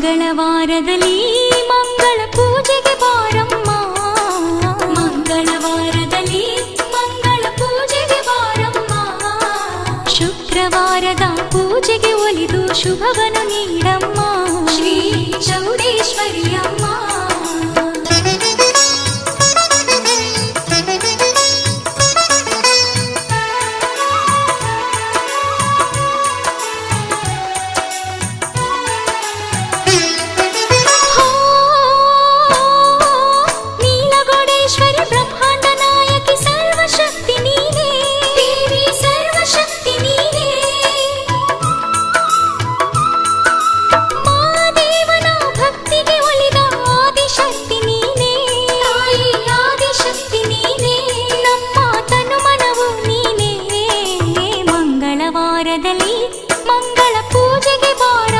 ಮಂಗಳವಾರದಲ್ಲಿ ಮಂಗಳ ಪೂಜೆಗೆ ಬಾರಮ್ಮ ಮಂಗಳವಾರದಲ್ಲಿ ಮಂಗಳ ಪೂಜೆಗೆ ಬಾರಮ್ಮ ಶುಕ್ರವಾರದ ಪೂಜೆಗೆ ಒಲಿದು ಶುಭವನ್ನು ನೀಡಮ್ಮ ಶ್ರೀ ಚೌಡೇ ಮಂಗಳವಾರದಲ್ಲಿ ಮಂಗಳ ಪೂಜೆಗೆ ಬಾ